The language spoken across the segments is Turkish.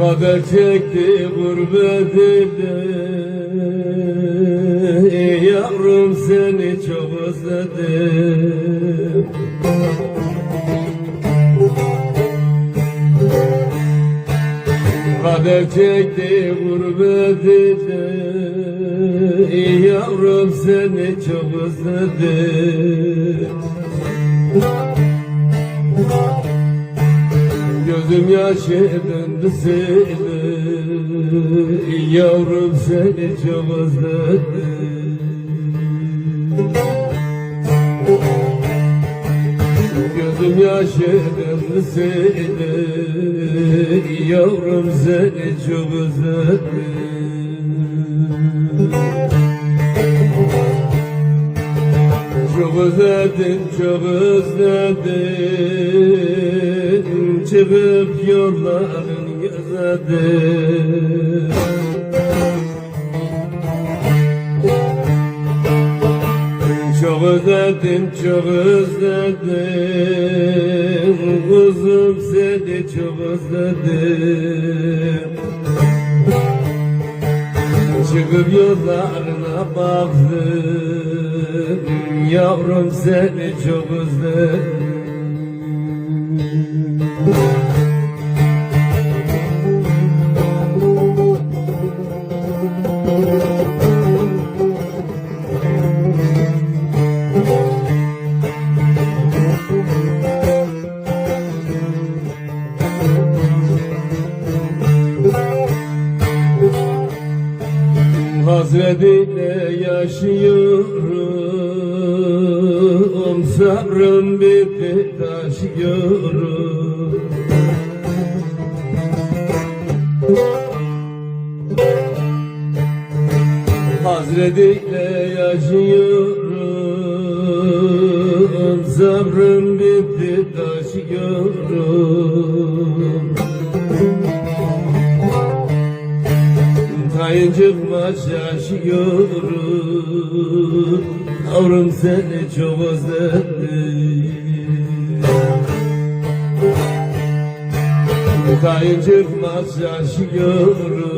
Kader çekti gurbet ile Yavrum seni çok özledim. Kader çekti gurbet ile Yavrum seni çok özledim Yaşı döndü seni Yavrum seni çok özledim. Gözüm döndü seni Yavrum seni çok özledim. Çok özledim, çok özledim Çıkıp yolların gözledim Çok özledim, çok özledim. Kuzum seni çok özledim. Çıkıp yollarına baktım. Yavrum seni çok özledim Hasretiyle yaşıyorum Sabrım bitti taşıyorum Hasretiyle yaşıyorum. Sabrım bitti taşıyorum Tayın çıkmaz şaşıyorum Yavrum seni çok özledim. Tayın çıkmaz şaşıyorum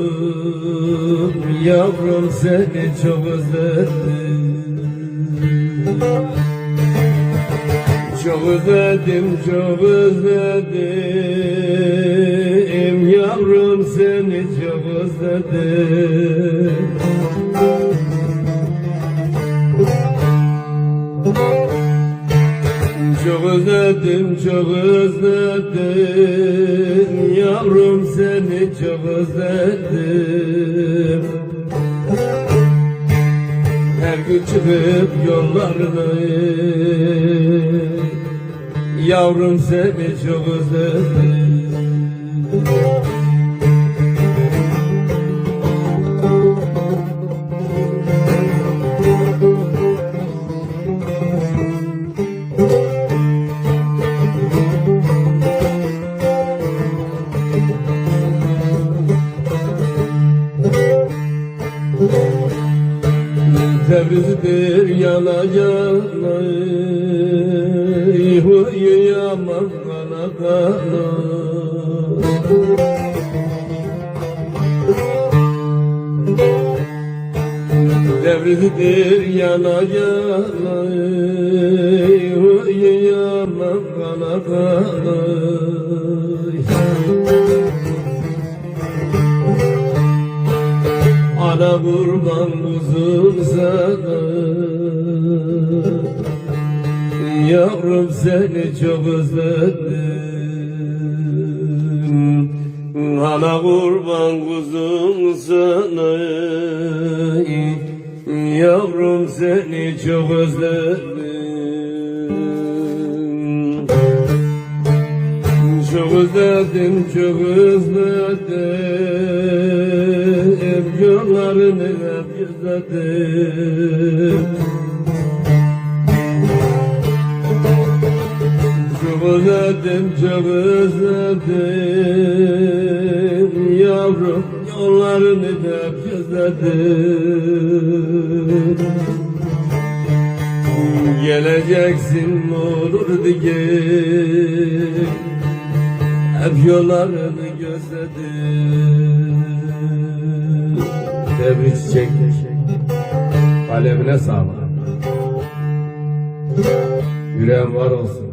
Yavrum seni çok özledim. Çok özledim, çok özledim. Yavrum seni çok özledim özledim, çok özledim. Yavrum seni çok özledim. Her gün çıkıp yollarına Yavrum seni çok özledim Tebrizdir yana yana Huyu yaman kana kana Tebrizdir yana yana Huyu yaman kana kana Ana kurban kuzum sana Yavrum seni çok özledim. Ana kurban kuzum sana Yavrum seni çok özledim. Çok özledim, çok özledim Yollarını hep özledim Çok özledim, çok özledim Yavrum yollarını hep özledim Geleceksin olur diye. Hep yollarını gözledim Tebrik çiçek Kalemine sağlık. Yüreğin var olsun